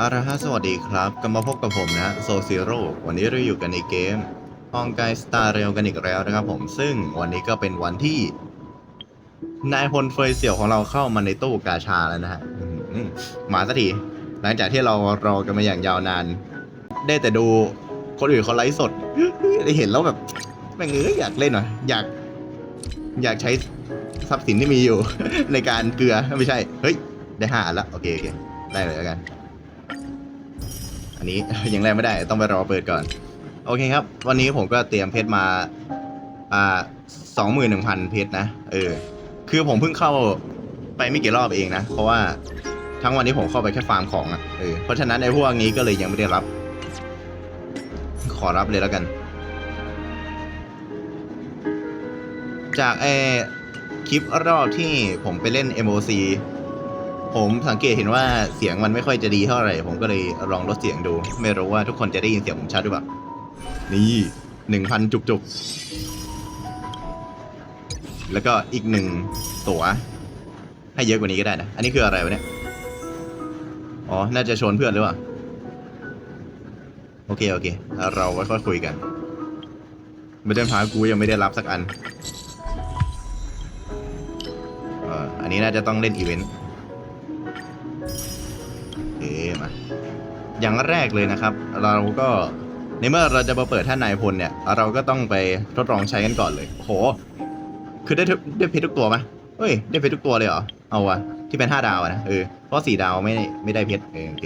อาราฮะสวัสดีครับกลับมาพบกับผมนะโซซิโร่วันนี้เราอยู่กันในเกมฮองไกสตาร์เรลกันอีกแล้วนะครับผมซึ่งวันนี้ก็เป็นวันที่ นายพลเฟยเสี่ยวของเราเข้ามาในตู้กาชาแล้วนะฮะหมาสักทีหลังจากที่เรารอกันมาอย่างยาวนาน ได้แต่ดูคนอื่นเขาไลฟ์สดได้เห็นแล้วแบบแม่งเอ้ยอยากเล่นหน่อยอยาก อยากใช้ทรัพย์สินที่มีอยู่ ในการเกลือไม่ใช่ เฮ้ย ได้ห้าอันละโอเคโอเคได้เลยแล้วกัน อันนี้ ยังแลกไม่ได้ต้องไปรอเปิดก่อน โอเคครับ วันนี้ผมก็เตรียมเพชรมา อ่าสองหมื่นหนึ่งพันเพชรนะ เออ คือผมเพิ่งเข้าไปไม่กี่รอบเองนะ เพราะว่าทั้งวันนี้ผมเข้าไปแค่ฟาร์มของอะ่ะเออเพราะฉะนั้นไอ้พวกนี้ก็เลยยังไม่ได้รับ ขอรับเลยแล้วกัน จากไอ้คลิปรอบที่ผมไปเล่น MOC ผมสังเกตเห็นว่าเสียงมันไม่ค่อยจะดีเท่าไหร่ ผมก็เลยลองลดเสียงดู ไม่รู้ว่าทุกคนจะได้ยินเสียงผมชัดหรือเปล่า นี่หนึ่งพันจุกๆแล้วก็อีกหนึ่งตัวให้เยอะกว่านี้ก็ได้นะ อันนี้คืออะไรวะเนี่ย อ๋อ น่าจะชวนเพื่อนหรือเปล่า โอเค โอเค เราไว้ค่อยคุยกันไม่ได้พากูยังไม่ได้รับสักอัน เอ่อ อันนี้น่าจะต้องเล่นอีเวนต์ อย่างแรกเลยนะครับ เราก็ในเมื่อเราจะมาเปิดท่านนายพลเนี่ย เราก็ต้องไปทดลองใช้กันก่อนเลยโห คือได้ได้เพชรทุกตัวไหมเฮ้ย ได้เพชรทุกตัวเลยเหรอ เอาวะที่เป็นห้าดาวนะเออเพราะสี่ดาวไม่ไม่ได้เพชรเออโอเค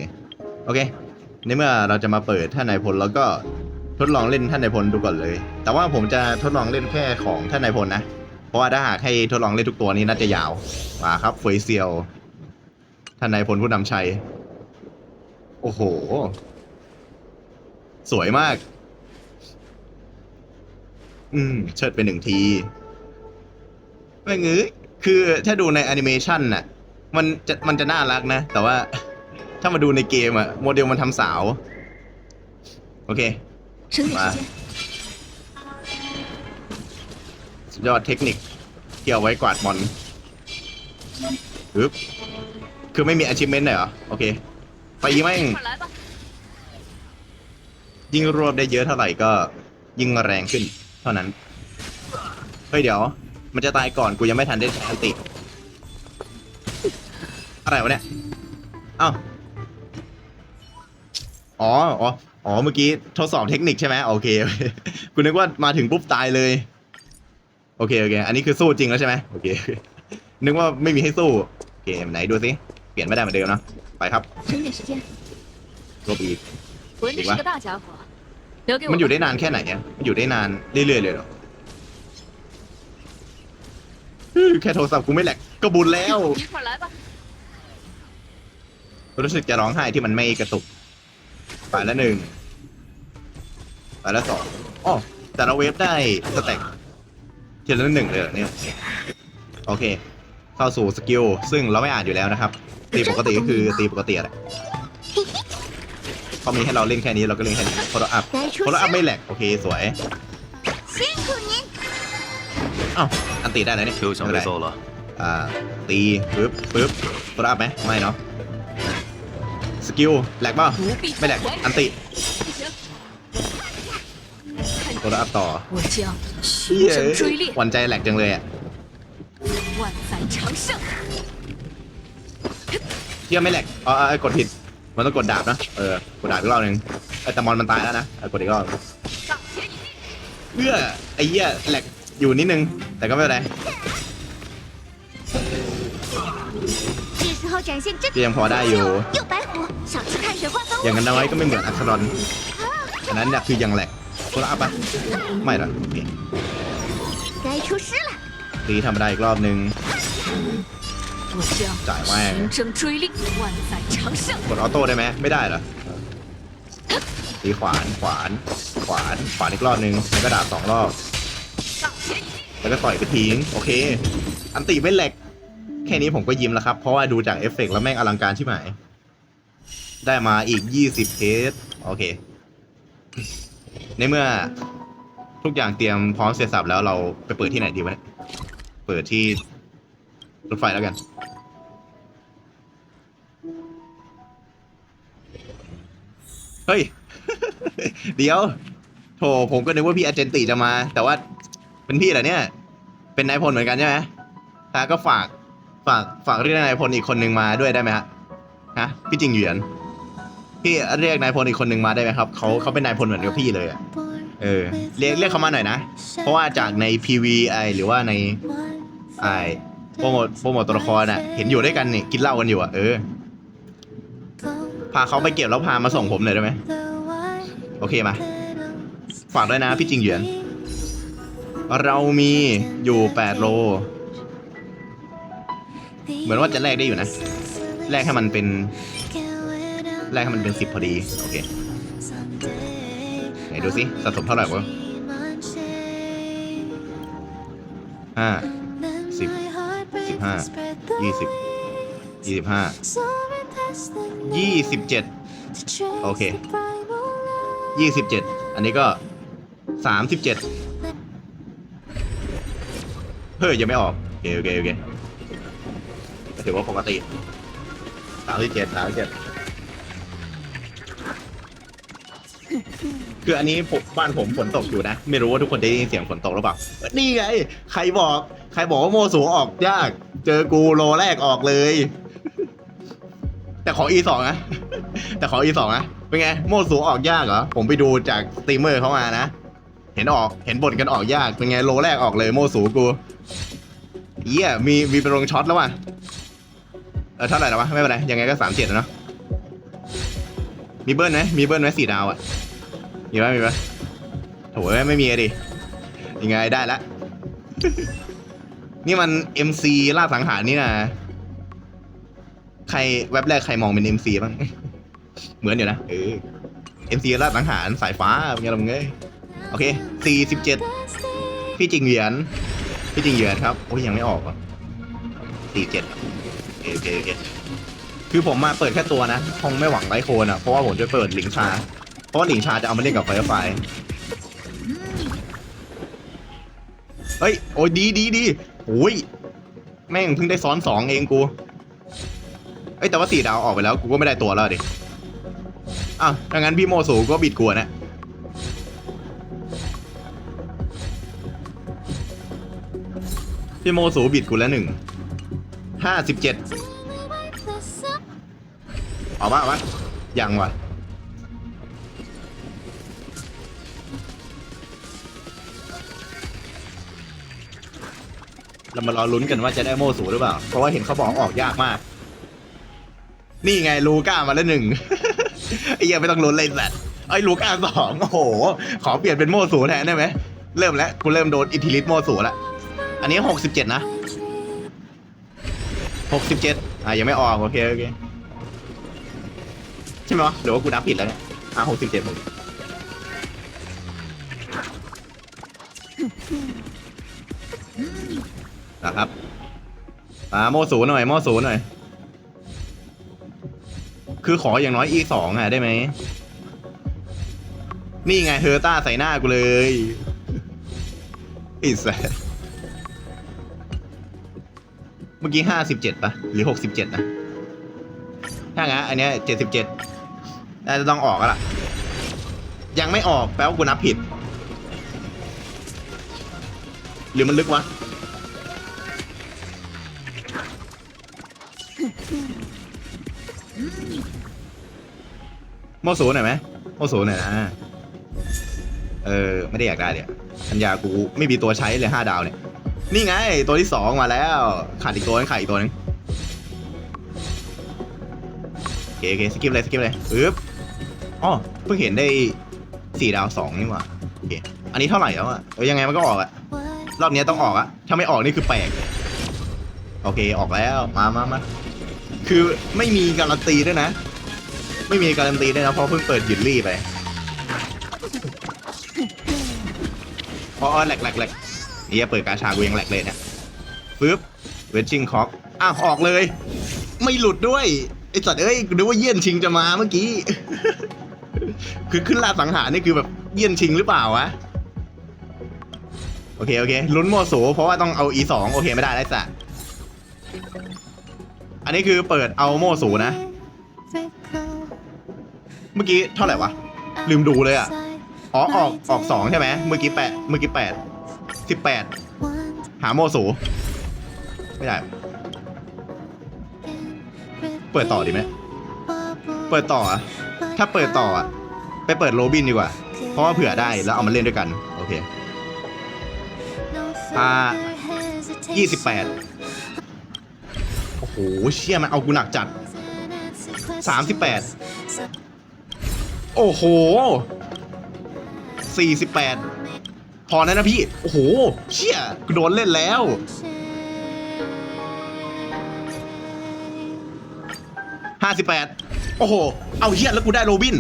โอเคในเมื่อเราจะมาเปิดท่านนายพลแล้วก็ทดลองเล่นท่านนายพลดูก่อนเลย แต่ว่าผมจะทดลองเล่นแค่ของท่านนายพลนะ เพราะว่าถ้าหากให้ทดลองเล่นทุกตัวนี้น่าจะยาวมาครับเฟยเซียว ท่านนายพลผู้นำชัย โอ้โห สวยมาก อืม เชิดไปหนึ่งทีไม่งื้อคือถ้าดูในแอนิเมชันน่ะ มันจะมันจะน่ารักนะ แต่ว่าถ้ามาดูในเกมอะโมเดลมันทำสาว โอเค มาสุดยอดเทคนิคเกี่ยวไว้กวาดมอนปึ๊บคือไม่มีอาชีพเมนต์เลยเหรอ โอเค ตีแม่งยิงรวบได้เยอะเท่าไหร่ก็ยิงแรงขึ้น เท่านั้น เฮ้ยเดี๋ยว มันจะตายก่อนกูยังไม่ทันได้ใช้อันติ อะไรวะเนี่ยเอ้าอ๋ออ๋ออ๋อเมื่อกี้ทดสอบเทคนิคใช่ไหมโอเคกูนึกว่ามาถึงปุ๊บตายเลย โอเคโอเค อันนี้คือสู้จริงแล้วใช่ไหมโอเค นึกว่าไม่มีให้สู้โอเคไหนดูสิเปลี่ยนไม่ได้เหมือนเดิมเนาะ ไปครับ 省点时间。 รวบอีก 闻着是个大家伙，留给我 มันอยู่ 吧。 ได้นานแค่ไหนเนี่ยมันอยู่ได้นานเรื่อยๆเลยเหรอเฮ้ยแค่โทรศัพท์กูไม่แหลกก็บุญแล้ว 一块儿来吧。 รู้สึกจะร้องไห้ที่มันไม่กระตุก ไปแล้วหนึ่ง ไปแล้วสองอ๋อแต่ละเวฟได้สแต็กทีละหนึ่งเลยเหรอเนี่ย โอเค เข้าสู่สกิลซึ่งเราไม่อ่านอยู่แล้วนะครับ ตีปกติก็คือตีปกติแหละพอมีให้เราเล่นแค่นี้เราก็เล่นแค่นี้พอเราอัพพอเราอัพไม่แหลกโอเคสวยอ้าวอันตีได้ไหมเนี่คืออะไรอ่าตีปึ๊บปึ๊บพอเรอัพไหมไม่เนาะสกิลแหลกบ้าไม่แหลกอันตีพอเรอัพต่อเย้หวั่นใจแหลกจังเลยอะ 万载长盛。 เที่ยไม่แหลกอ๋อเออกดผิด มันต้องกดดาบนะ เออ กดดาบอีกรอบหนึงไอ้แต่มอนมันตายแล้วนะเออกดอีกรอบ 上前一击， เพื่อไอ้เหี้ยแหลกอยู่นิดนึง แต่ก็ไม่เป็นไร 是时候展现真 ก็ยังพอได้อยู่ 又白虎，少吃碳水化合 อย่าง 物。 กันน้อยก็ไม่เหมือนอัครอนอันนั้นเนี่ยคือยังแหลกโฟล์อัพปะไม่หรอโอเค 该出师了， ตีธรรมดาอีกรอบหนึง 我将宰外循声追猎，万载长盛。 กดออโต้ได้ไหมไม่ได้เหรอ ตีขวาน ขวาน ขวาน ขวานอีกรอบหนึงแล้วก็ดาบสองรอบ 上前一击， แล้วก็ต่อยไปทิ้ง โอเค อันติไม่แหลก แค่นี้ผมก็ยิ้มแล้วครับ เพราะว่าดูจากเอฟเฟกต์แล้วแม่งอลังการที่หมาย ได้มาอีก 20เพจโอเค ในเมื่อทุกอย่างเตรียมพร้อมเสร็จสับแล้วเราไปเปิดที่ไหนดีวะเนี่ย เปิดที่รถไฟแล้วกัน เฮ้ย เดี๋ยว โถผมก็นึกว่าพี่อาเจนติจะมา แต่ว่าเป็นพี่เหรอเนี่ย เป็นนายพลเหมือนกันใช่ไหมฮะก็ฝาก ฝาก ฝากเรียกนายพลอีกคนหนึ่งมาด้วยได้ไหมฮะ ฮะ พี่จริงเหยียน พี่เรียกนายพลอีกคนหนึ่งมาได้ไหมครับเขาเขาเป็นนายพลเหมือนกับพี่เลยอะเออ เรียกเรียกเขามาหน่อยนะ เพราะว่าจากใน PVI หรือว่าใน ไอ้โปรโมทโปรโมทตัวละครอะ เห็นอยู่ด้วยกันนี่กินเหล้ากันอยู่อะเออ พาเขาไปเก็บแล้วพามาส่งผมหน่อยได้ไหมโอเคมา ฝากด้วยนะพี่จริงเหยียน เรามีอยู่8โล เหมือนว่าจะแลกได้อยู่นะ แลกให้มันเป็น แลกให้มันเป็นสิบพอดี โอเค ไหนดูสิสะสมเท่าไหร่วะห้า สิบห้ายี่สิบยี่สิบห้ายี่สิบเจ็ดโอเคยี่สิบเจ็ดอันนี้ก็สามสิบเจ็ดเฮ้ยยังไม่ออกโอเคโอเคโอเคก็ถือว่าปกติสามสิบเจ็ดสามสิบเจ็ดคืออันนี้ผมบ้านผมฝนตกอยู่นะ ไม่รู้ว่าทุกคนได้ยินเสียงฝนตกหรือเปล่า นี่ไง ใครบอก รบอกว่าโมสูออกยาก เจอกูโลแรกออกเลย แต่ขอ E สองนะแต่ขอ E สองนะเป็นไงโมสูออกยากเหรอ ผมไปดูจากสตรีมเมอร์เขามานะ เห็นออกเห็นบ่นกันออกยาก เป็นไงโลแรกออกเลยโมสูกูเยี่ยมีมีเป็นลงช็อตแล้วว่ะเออเท่าไหร่แล้ววะไม่เป็นไรยังไงก็สามเจ็ดเนาะมีเบิ้ลไหมมีเบิ้ลไหมสี่ดาวอะมีไหมมีไหมโถ่เอ้ยไม่มีอะดิยังไงได้ละ นี่มัน MC ล่าสังหารนี่นะใครเว็บแรกใครมองเป็น MC บ้าง เหมือนอยู่นะเออ MC ล่าสังหารสายฟ้าเป็นไงล่ะมึงเอ้ยโอเคสี่สิบเจ็ดพี่จริงเหรียญพี่จริงเหรียญครับโอ้ยยังไม่ออกอะสี่เจ็ดโอเคโอเคโอเคคือผมมาเปิดแค่ตัวนะคงไม่หวังไลท์โคนอะเพราะว่าผมจะเปิดหลิงชา เพราะว่าหลิงชาจะเอามาเล่นกับไฟไฟเฮ้ยโอ้ยดีดีดี อ้ยแม่งเพิ่งได้ซ้อนสองเองกูเอ้ยแต่ว่าสี่ดาวออกไปแล้วกูก็ไม่ได้ตัวแล้วดิอ้าวถ้างั้นพี่โมสูก็บิดกลัวนะพี่โมสูบิดกูแล้วหนึ่งห้าสิบเจ็ดออกมาออกมายังวะ เรามารอลุ้นกันว่าจะได้โมสูหรือเปล่า เพราะว่าเห็นเขาบอกออกยากมาก นี่ไงลูก้ามาแล้วหนึ่ง ไอ้เหี้ยังไม่ต้องลุ้นเลยสัตว์ไอ้ลูก้าสองโอ้โห ขอเปลี่ยนเป็นโมสูแทนได้ไหม เริ่มแล้วกูเริ่มโดนอิทธิฤทธิ์โมสูแล้วอันนี้หกสิบเจ็ดนะหกสิบเจ็ดอะยังไม่ออกโอเคโอเค ใช่ไหมวะหรือว่ากูนับผิดแล้วเนี่ยอะหกสิบเจ็ด นะครับมาโมสูนหน่อยโมสูนหน่อย คือขออย่างน้อย e สองอะได้ไหม นี่ไงเฮอร์ต้าใส่หน้ากูเลยอีสัสเมื่อกี้ห้าสิบเจ็ดปะหรือหกสิบเจ็ดนะ ถ้างั้นอันเนี้ยเจ็ดสิบเจ็ดน่าจะต้องออกแล้วล่ะ ยังไม่ออกแปลว่ากูนับผิด หรือมันลึกวะ โมสูหน่อยไหมโมสูหน่อยนะเออไม่ได้อยากได้เลยอะปัญญากูไม่มีตัวใช้เลยห้าดาวเนี่ย นี่ไง ตัวที่สองมาแล้ว ขาดอีกตัวนึงขาดอีกตัวนึงโอเคโอเคสกิปเลยสกิปเลยปึ๊บอ๋อเพิ่งเห็นได้สี่ดาวสองนี่หว่าโอเคอันนี้เท่าไหร่แล้วอะเออยังไงมันก็ออกอะรอบนี้ต้องออกอะถ้าไม่ออกนี่คือแปลกโอเคออกแล้วมามามาคือไม่มีการันตีด้วยนะ ไม่มีการันตีด้วยนะเพราะเพิ่งเปิดหยุดรีไปพอ๋อแหลกแหลกแหลกนี่เปิดกาชากูยังแหลกเลยเนี่ยปึ๊บเวทชิงคอกอ้าวออกเลย ไม่หลุดด้วยไอสัตว์เอ้ยกูนึกว่าเยี่ยนชิงจะมาเมื่อกี้ คือขึ้นลาสังหารนี่คือแบบเยี่ยนชิงหรือเปล่าวะโอเคโอเคลุ้นโมโสเพราะว่าต้องเอา e สองโอเคไม่ได้แล้วจ้ะอันนี้คือเปิดเอาโมสูนะ เมื่อกี้เท่าไหร่วะ ลืมดูเลยอะ อ๋อออกออกสองใช่ไหมเมื่อกี้แปดเมื่อกี้แปดสิบแปดหาโมสู ไม่ได้ เปิดต่อดีไหม เปิดต่ออะถ้าเปิดต่ออะไปเปิดโรบินดีกว่า เพราะว่าเผื่อได้แล้วเอามาเล่นด้วยกัน โอเคอ่ายี่สิบแปดโอ้โห เชี่ยมันเอากูหนักจัดสามสิบแปด โอ้โหสี่สิบแปดพอแล้วนะพี่ โอ้โห เชี่ยกูโดนเล่นแล้วห้าสิบแปดโอ้โห เอาเฮียแล้วกูได้โรบิน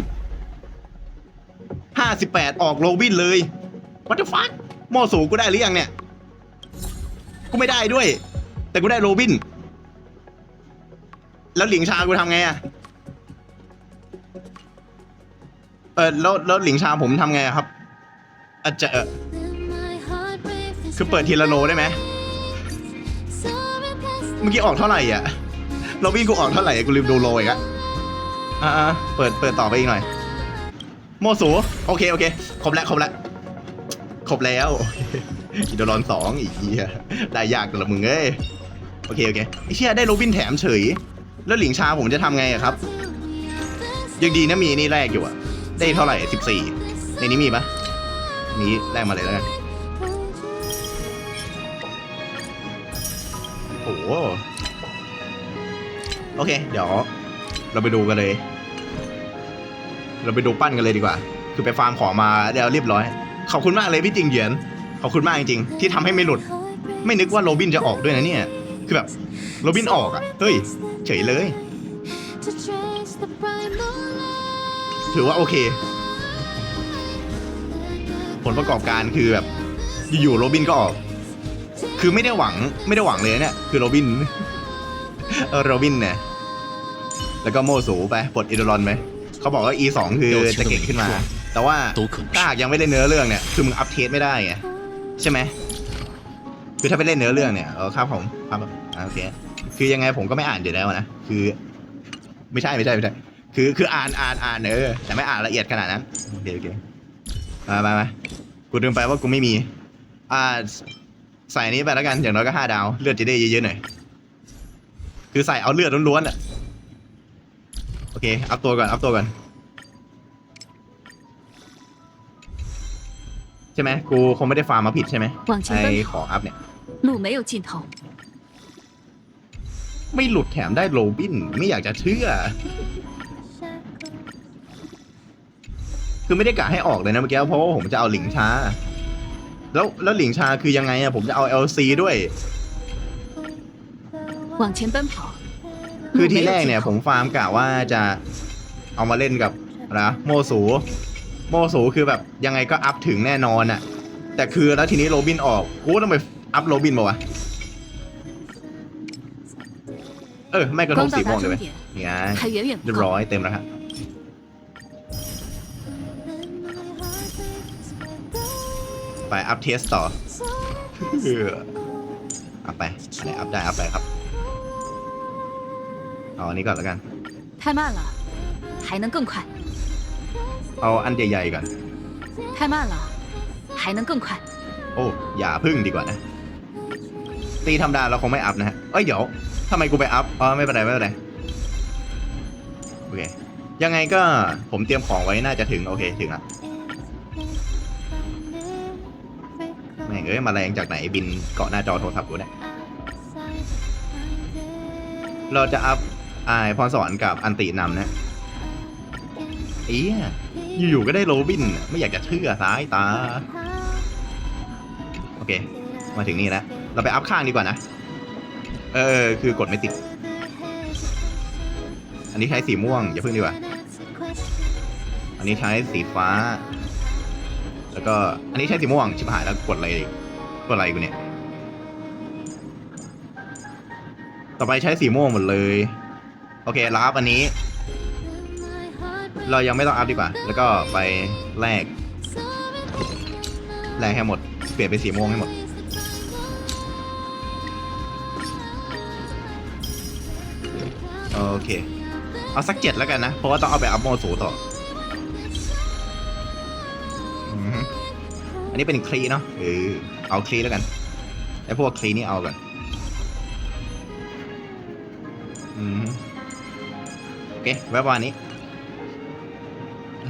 ห้าสิบแปดออกโรบินเลย what the fuck โมสูกูได้หรือยังเนี่ย กูไม่ได้ด้วย แต่กูได้โรบิน แล้วหลิงชากูทำไงอะ เออแล้วแล้วหลิงชาผมทำไงอะครับอาจจะเอ่อคือเปิดทีละโลได้ไหมเมื่อกี้ออกเท่าไหร่อะโรบินกูออกเท่าไหร่อะกูลืมดูโลอีกอะอ่าๆเปิดเปิดต่อไปอีกหน่อย โมสูโอเคโอเคครบแล้วครบแล้วครบแล้วอีโดรอนสองอีกเหียได้ยากแต่ละมึงเอ้ยโอเคโอเคไอเชี่ยได้โรบินแถมเฉย แล้วหลิงชาผมจะทำไงอะครับ ยังดีนะมีนี่แรกอยู่อะ ได้เท่าไหร่สิบสี่ในนี้มีปะนี้แรกมาเลยแล้วกันโอ้โหโอเค เดี๋ยวเราไปดูกันเลย เราไปดูปั้นกันเลยดีกว่า คือไปฟาร์มของมาเดี๋ยวเรียบร้อย ขอบคุณมากเลยพี่จิงเหยียน ขอบคุณมากจริงๆ ที่ทำให้ไม่หลุด ไม่นึกว่าโรบินจะออกด้วยนะเนี่ย คือแบบโรบินออกอะ เฮ้ย เฉยเลย ถือว่าโอเค ผลประกอบการคือแบบ อยู่ๆโรบินก็ออก คือไม่ได้หวังไม่ได้หวังเลยเนี่ย คือโรบินโรบินเนี่ยแล้วก็โมสูไปปลดอิดรอนไหมเขาบอกว่า E2 คือจะเก่งขึ้นมา แต่ว่าถ้าหากยังไม่ได้เนื้อเรื่องเนี่ย คือมึงอัปเทสไม่ได้ไงใช่ไหมคือถ้าไปเล่นเนื้อเรื่องเนี่ยเออครับผมครับโอเคคือยังไงผมก็ไม่อ่านอยู่แล้วนะ คือ ไม่ใช่ไม่ใช่ไม่ใช่ คือคืออ่านอ่านอ่านเออ แต่ไม่อ่านละเอียดขนาดนั้น โอเคโอเคมามามากูลืมไปว่ากูไม่มี อ่า ใส่อันนี้ไปแล้วกัน อย่างน้อยก็ห้าดาว เลือดจะได้เยอะๆหน่อย คือใส่เอาเลือดล้วนๆอ่ะ โอเค อัพตัวก่อน อัพตัวก่อน ใช่ไหม กูคงไม่ได้ฟาร์มมาผิดใช่ไหม 往前 ไอ 奔 ขอ 跑， อัพเนี่ย 路没有尽头。 ไม่หลุดแถมได้โรบิน ไม่อยากจะเชื่อ คือไม่ได้กะให้ออกเลยนะเมื่อกี้เพราะว่าผมจะเอาหลิงชา แล้วแล้วหลิงชาคือยังไงอะผมจะเอา LC ด้วย 往前奔跑， คือ 路 ที 没 แร 有 กเนี่ย 尽 ผม 头。 ฟาร์มกะว่าจะเอามาเล่นกับอะไรนะโมสู โมสูคือแบบยังไงก็อัพถึงแน่นอนอะแต่คือแล้วทีนี้โรบินออกกูต้องไปอัพโรบินมาวะเออ ไม่กระทบ 刚 สี 到 ม่วง 达 เลย 终 เว้ย 点， เนี่ย 还远远 เรีย 不 บร้ 够。 อยเต็มแล้วครั ไปอัพเทสต่อเอออัพไปอะไรอัพได้อัพไปครับเอาอันนี้ก่อนแล้วกัน 太慢了，还能更快； เอาอันใหญ่ๆก่อน 太慢了，还能更快。 โอ้ อย่าพึ่งดีกว่านะ ตีธรรมดาเราคงไม่อัพนะฮะ เอ้ย เดี๋ยวทำไมกูไปอัพ อ๋อ ไม่เป็นไร ไม่เป็นไร โอเค ยังไงก็ผมเตรียมของไว้น่าจะถึง โอเค ถึงละ เอ้ยมาแรงจากไหนบินเกาะหน้าจอโทรศัพท์กูเนี่ยเราจะอัพไอายพรสวรรค์กับอันตินำนะเอียอยู่ๆก็ได้โรบิน ไม่อยากจะเชื่อสายตา โอเค มาถึงนี่แล้วเราไปอัพข้างดีกว่านะ เออ คือกดไม่ติด อันนี้ใช้สีม่วง อย่าเพิ่งดีกว่า อันนี้ใช้สีฟ้า แล้วก็อันนี้ใช้สีม่วงชิบหายแล้วกดอะไรกดอะไรกูเนี่ย ต่อไปใช้สีม่วงหมดเลย โอเคเราอัพอันนี้ เรายังไม่ต้องอัพดีกว่า แล้วก็ไปแลกแลกให้หมด เปลี่ยนเป็นสีม่วงให้หมดโอเค เอาสักเจ็ดแล้วกันนะ เพราะว่าต้องเอาไปอัพโมสูต่อ นนี้เป็นคลีเนาะเออเอาคลีแล้วกันไอพวกคลีนี่เอาก่อนอืมโอเคไว้ประมาณนี้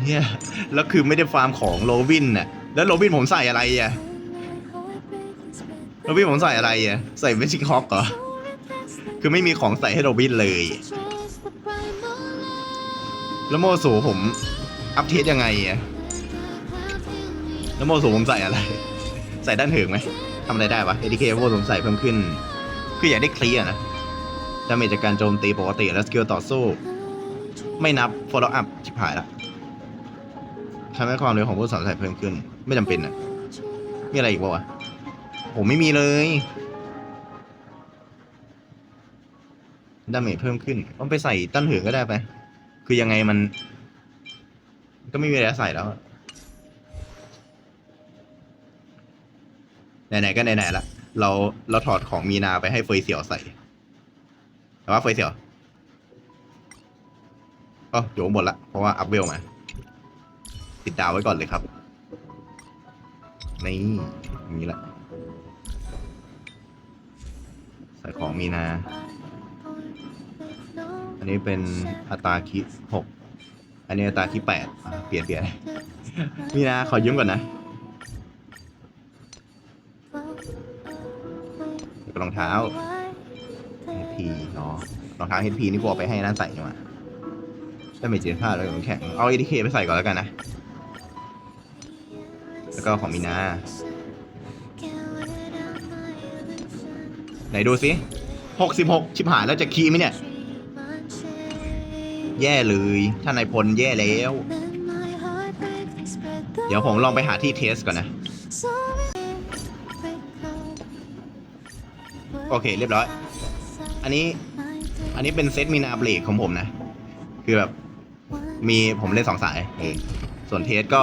เฮียแล้วคือไม่ได้ฟาร์มของโรบินน่ะแล้วโรบินผมใส่อะไรอะโรบินผมใส่อะไรอะใส่เมจิกฮอกเหรอคือไม่มีของใส่ให้โรบินเลย แล้วโมสูผมอัพเทสยังไงอะ แล้วโมสูผมใส่อะไร ใส่ด้านถึงไหมทำอะไรได้ปะ ADK โมสูผมใส่เพิ่มขึ้น คืออยากได้เคลียร์นะดาเมจจากการโจมตีปกติและสกิลต่อสู้ ไม่นับ follow up ชิบหายละทำให้ความเร็วของผู้สอนใส่เพิ่มขึ้น ไม่จำเป็นอะมีอะไรอีกปะวะผมไม่มีเลยดาเมจเพิ่มขึ้นต้องไปใส่ตั้นถึงก็ได้ไป คือยังไงมัน ก็ไม่มีอะไรใส่แล้วอะ ไหนๆก็ไหนๆละเราเราถอดของมีนาไปให้เฟยเสี่ยวใส่ แต่ว่าเฟยเสี่ยวก็อยู่ข้างบนละเพราะว่าอัพเวลมา ติดดาวไว้ก่อนเลยครับนี่นี้ละ ใส่ของมีนา อันนี้เป็นอัตราคิหกอันนี้อัตราคิแปดเปลี่ยนเปลี่ยนมีนาขอยืมก่อนนะ องเท้า HP เนาะรองเท้า HP นี่กูเอาไปให้นั่นใส่ใช่ไหมได้ไม่เจ็ดผ้าแล้วก็น้ำแข็ง เอา ATK ไปใส่ก่อนแล้วกันนะ แล้วก็ของมีนาไหนดูสิหกสิบหกชิบหายแล้วจะคีไหมเนี่ย แย่เลยท่านนายพลแย่แล้ว เดี๋ยวผมลองไปหาที่เทสก่อนนะ โอเค เรียบร้อย อันนี้ อันนี้เป็นเซตมีนาเบรกของผมนะ คือแบบ มีผมเล่นสองสายเออส่วนเทสก็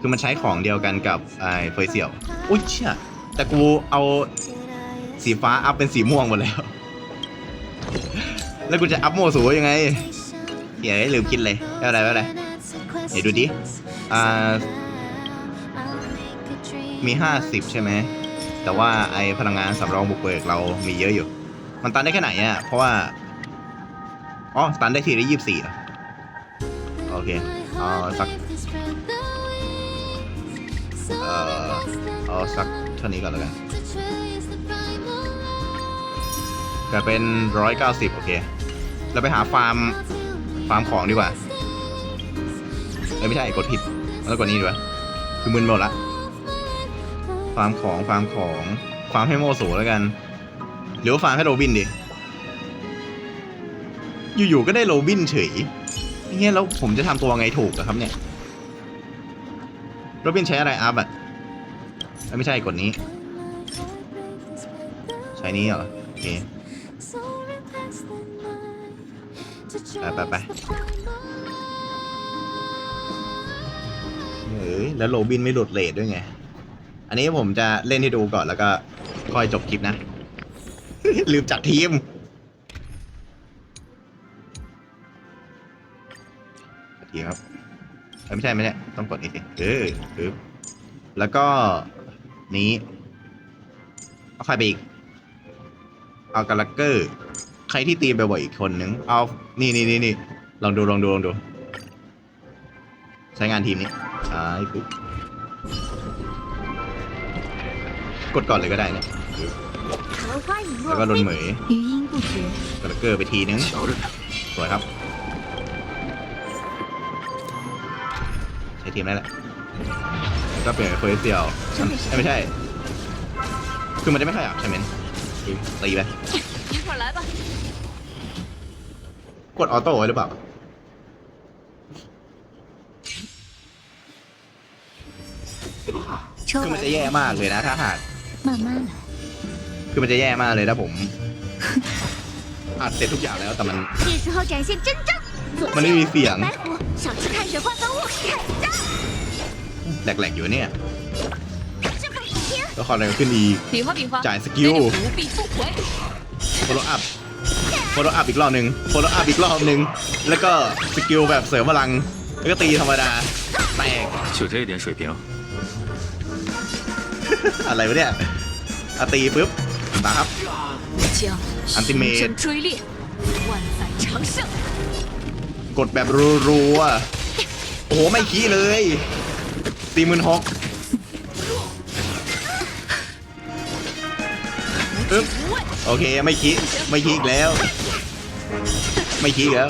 คือมันใช้ของเดียวกันกับไอ้เฟยเซียวอุ้ยเชี่ยแต่กูเอาสีฟ้าอัพเป็นสีม่วงหมดแล้ว แล้วกูจะอัพโมสูยังไงเดี๋ยวลืมคิดเลยไม่เป็นไรไม่เป็นไรเดี๋ยวดูดิอ่ามีห้าสิบใช่ไหม แต่ว่าไอพลังงานสำรองบุกเบิกเรามีเยอะอยู่ มันตันได้แค่ไหนอะเพราะว่าอ๋อตันได้ทีละยี่สิบสี่อะโอเคเอาสักเอ่อเอาสักเท่านี้ก่อนแล้วกันกลายเป็นร้อยเก้าสิบโอเคเราไปหาฟาร์มฟาร์มของดีกว่าเอ้ไม่ใช่กดผิดแล้วกดนี้ดีกว่าคือมึนหมดละ ฟาร์มของฟาร์มของฟาร์มให้โมสูแล้วกัน หรือว่าฟาร์มให้โรบินดิ อยู่ๆก็ได้โรบินเฉยเงี้ยแล้วผมจะทำตัวไงถูกอะครับเนี่ย โรบินใช้อะไรอัพอะไม่ใช่กดนี้ ใช้นี้เหรอ โอเคไปไปไปเฮ้ยแล้วโรบินไม่หลุดเลทด้วยไง อันนี้ผมจะเล่นให้ดูก่อนแล้วก็ค่อยจบคลิปนะ ลืมจัดทีมดทีครับไม่ใช่ไม่ใช่ต้องกดนี่สิเออปึ๊บแล้วก็นี้เอาใครไปอีก เอากาลักเกอร์ ใครที่ตีไปบ่อยอีกคนนึง เอานี่นี่นี่นี่ลองดูลองดูลองดู ใช้งานทีมนี้ใช้ปึ๊บ ดก่อนเลยก็ได้นะแล้วก็โดนเหมยกระเกอร์ไปทีนึงสวยครับ ใช้ทีมได้แหละก็เปลี่ยนไปเฟรเซียวไม่ใช่ คือมันจะไม่ขยัะใช่ไหมตีไปกดออโต้ไว้หรือเปล่าคือมันจะแย่มากเลยนะถ้าหาก 慢慢来。 คือมันจะแย่มากเลยถ้าผม อัดเสร็จทุกอย่างแล้วแต่มัน 是时候展现真章。左 มันไม่มีเสียง 白虎，少吃碳水化合物，砍杀。 แหลกๆอยู่เนี่ย 智慧一天， แล้วคอแรงขึ้นอีก 比划比划， จ่ายสกิล 不必不回。 follow up follow up อีกรอบหนึ่ง follow up อีกรอบหนึ่ง แล้วก็สกิลแบบเสริมพลัง แล้วก็ตีธรรมดา แตก 就这点水平， อะไรวะเนี่ยอตีปุ๊บนะครับอันติเมตกดแบบรัวๆโอ้โหไม่ขี้เลย ตีมืนฮอกปึ๊บโอเคไม่ขี้ไม่ขี้อีกแล้ว ไม่ขี้แล้ว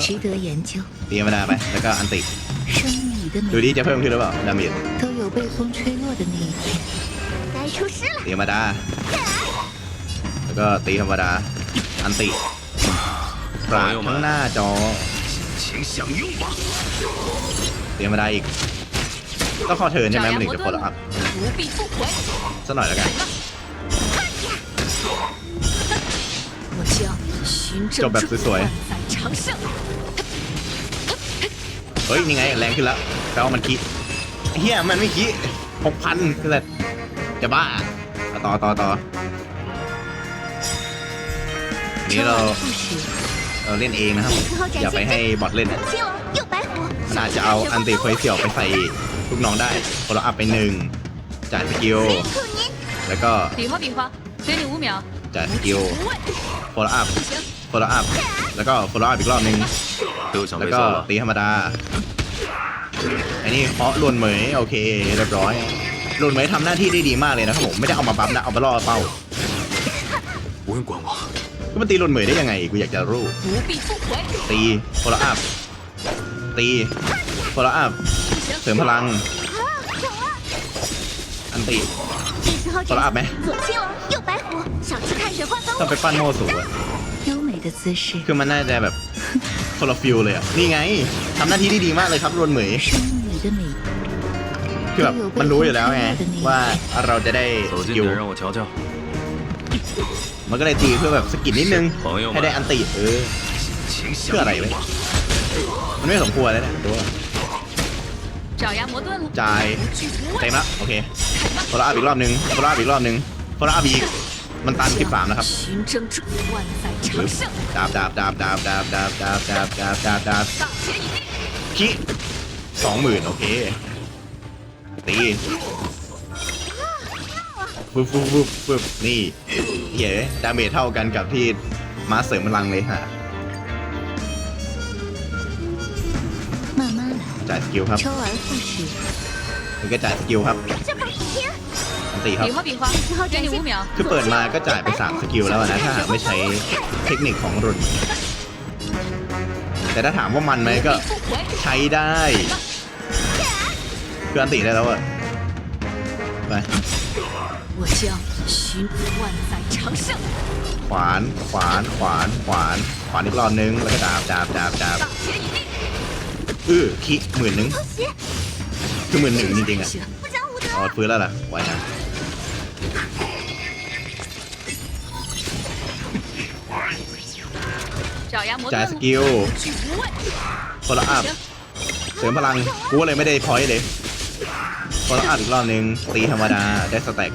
ตีธรนมดาไป แล้วก็อันติดูดิจะเพิ่มขึ้นหรือเปล่าดาเมจ 都有被风吹落的那一天。该出师了。 ตีธรรมดา แล้วก็ตีธรรมดา อันติปราดข้างหน้าจอ 请享用吧！ ตีธรรมดาอีก ก็ขอเทิร์นใช่ไหม 爪牙 มันถึง 魔 จะกด 盾 อัพ 不必复回。 สักหน่อยแล้วกัน 我将循阵 จบแบบสวย 万载长盛。 เฮ้ย นี่ไง แรงขึ้นแล้วแปลว่ามันคิเฮียมันไม่คิ หกพันเลยจะบ้าต่อต่อต่อนี้เราเราเล่นเองนะครับ อย่าไปให้บอทเล่นนะมันอาจจะเอาอันติเฟยเสี่ยวไปใส่ลูกน้องได้พอเราอัพไปหนึ่งจ่ายสกิล แล้วก็จ่ายสกิลโฟล์อัพโฟล์อัพแล้วก็โฟล์อัพอีกรอบนึงแล้วก็ตีธรรมดา อ้นี่เคาะลวนเหมยโอเคเรียบร้อยลวนเหมยทำหน้าที่ได้ดีมากเลยนะครับผมไม่ได้เอามาบัฟนะเอามาล่อเป้า 不用管我， ก็มันตีลวนเหมยได้ยังไงกูอยากจะรู้ 不必复回， ตีพอเราอัพตีพอเราอัพ 不 เสริมพลัง อันติ 这时候好了阿梅左青龙，右白虎，想去看雪花分 ต้อง 物 ไป。ปั้นโมสูอะ 优美的姿势， คือมันน่าจะแบบ คนละฟิลเลยอะ นี่ไงทำหน้าที่ได้ดีมากเลยครับรวนเหมย คือแบบมันรู้อยู่แล้วไงว่าเราจะได้สกิลมันก็เลยตีเพื่อแบบสกิลนิดนึงให้ได้อันตีเออเพื่ออะไรเลยมันไม่สมควรเลยนะตัวจ่ายเต็มละโอเคโคลาอัพอีกรอบนึงโคลาอัพอีกรอบนึงโคลาอัอีก มันตัน13นะครับ 循征之万载长 ปึ๊บ 盛， ดาบดาบดาบดาบดาบดาบดาบดาบดาบดาบดาบ 大前一地， คิสองหมื่นโอเค ตีฟึบฟึบฟึบฟึบนี่เหี้ยดาเมจเท่ากันกับที่มาเสริมพลังเลยฮะ 慢慢来， จ่ายสกิลครับ 周而复始， นี่ก็จ่ายสกิลครับ 这块天， อั นตีครับ 比划比划，给你五秒。 คือเปิดมาก็จ่ายไป 3 สกิลแล้วนะ ถ้าหากไม่ใช้เทคนิคของรุ่น แต่ถ้าถามว่ามันไหมก็ 不回， ใช้ได้ คืออันติได้แล้วอะไป 我将循万载长盛， ขวาน ขวาน ขวาน ขวาน ขวานอีกรอบนึง แล้วก็ดาบดาบดาบดาบ 大前一地， อื้อคิหมื่นนึง 不行， คือหมื่นหนึ่งจริงๆอะ 不讲武德， อ๋อฟื้นแล้วล่ะไหวนะ จ่ายสกิลโซลาอัพเสริมพลังกูเลยไม่ได้พอยเลยโซลาอัพอีกรอบนึงตีธรรมดาได้สแต็ก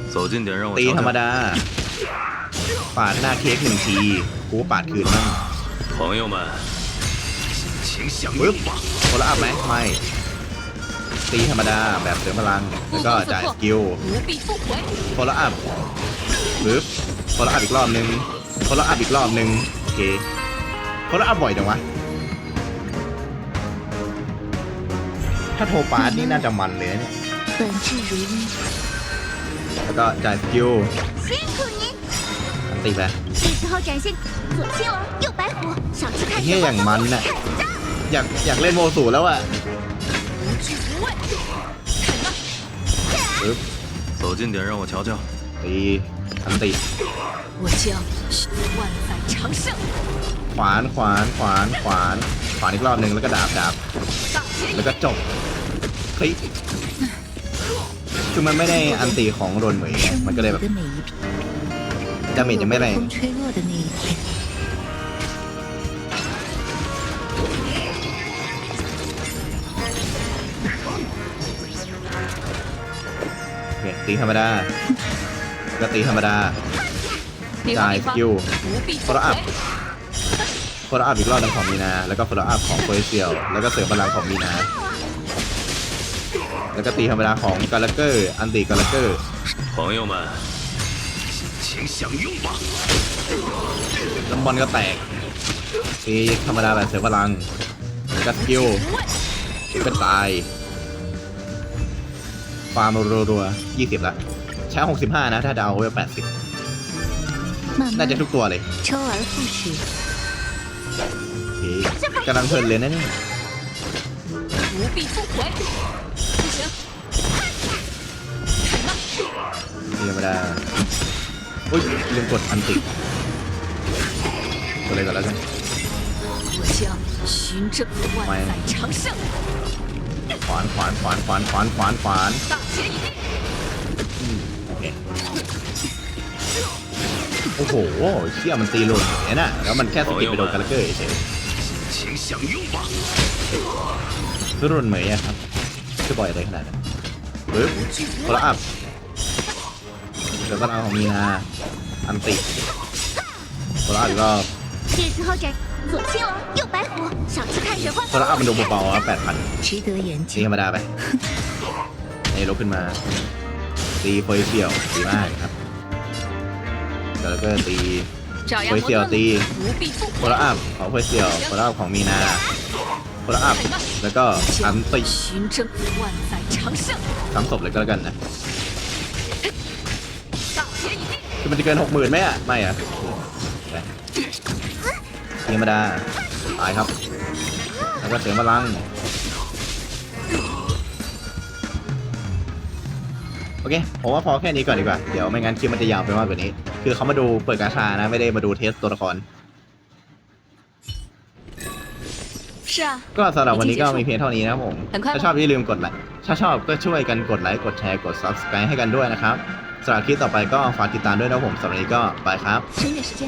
ตีธรรมดาปาดหน้าเค้กหนึ่งทีกูปาดคืนบ้างปึ๊บโซลาอัพไหมไม่ตีธรรมดาแบบเสริมพลังแล้วก็จ่ายสกิลโซลาอัพปึ๊บโซลาอัพอีกรอบนึงโซลาอัพอีกรอบนึงโอเค คนละอัพบ่อยจังวะ ถ้าโทรปาร์ตนี่น่าจะมันเลยนะเนี่ย 本质如一， แล้วก็จ่ายสกิล 辛苦您。 อันตีไป 这时候展现左青龙，右白虎，想去看你也雪花分物，养蛮呢看招， อยากอยากเล่นโมสูแล้วอะ 不惧无畏，看吧， ปึ๊บ 走近点让我瞧瞧。 ตีอันตี 我将循万载长盛， ขวานขวานขวานขวานขวานอีกรอบนึงแล้วก็ดาบดาบ 大前一 แล้วก็จบคลิกคือมันไม่ได้อันตีของโรนเหมยไง 生 มัน 命 ก็เลย 里 แบบ 的每一片， ดาเมจยังไม่แรง 风吹落的那一天， โอเคตีธรรมดาแล้วก็ตีธรรมดา 比 จ่า 划 ย 比 ส 划， กิล 不必复 follow up 回， โฟ ลอัพอีกรอบนึงของมีนา แล้วก็โฟลอัพของโคเเซียลแล้วก็เสริมพลังของมีนา แล้วก็ตีธรรมดาของกาลเกอร์อันดีกาลเกอร์น้ำบอลก็แตกตีธรรมดาแบบเสริมพลังแล้วก็สกิเป็นตายฟาร์มรัวๆยี่สิบละใช้หกสิบห้านะ ถ้าเดาวเวลแปดสิบน่าจะทุกตัวเลย โอเคกำลังเพลินเลยนะเนี่ย 不必不回。不行， นี่ธรรมดาอุ้ยลืมกดอันติกดเลยก่อนแล้วกัน 我将循着万载长盛。 ขวานขวานขวานขวานขวานขวานขวาน 大捷一地。 อืมโอเค โอ้โหเชี่ยมันตีหลุดอย่านี้นะแล้วมันแค่สกิปไปโดนกระเกอร์เฉยรุ่นเหมยอะครับคือบ่อยอะไรขนาดนั้นปึ๊บพลับเดี๋ยวก็เอาของมีนาอันติพลับอีกรอบพลับมันดูเบาๆอะแปดพันนี่ธรรมดาไปไอ้ลบขึ้นมาตีเฟยเปี่ยวดีมากครับ แล้วก็ตีเฟยเสี่ยวตีโคลาอัพของเฟยเสี่ยวโคลาอัพของมีนาโคลาอัพแล้วก็อันติทัำศพเลยก็แล้วกันนะคือมันจะเกินหกหมื่นไหมอะไม่อะธรรมดาตายครับ แล้วก็เสียงพลังโอเค ผมว่าพอแค่นี้ก่อนดีกว่า เดี๋ยวไม่งั้นคลิปมันจะยาวไปมากกว่านี้ คือเขามาดูเปิดกาชานะ ไม่ได้มาดูเทสตัวละคร 是啊， ก็สำหรับวันนี้ก็มีเพียงเท่านี้นะครับผม 很快 ถ้า 吗 ชอบอย่าลืมกดไลค์ ถ้าชอบก็ช่วยกันกดไลค์ กดแชร์ กด subscribe ให้กันด้วยนะครับสำหรับคลิปต่อไปก็ฝากติดตามด้วยนะครับผมสำหรับวันนี้ก็บายครับ 声乐时间。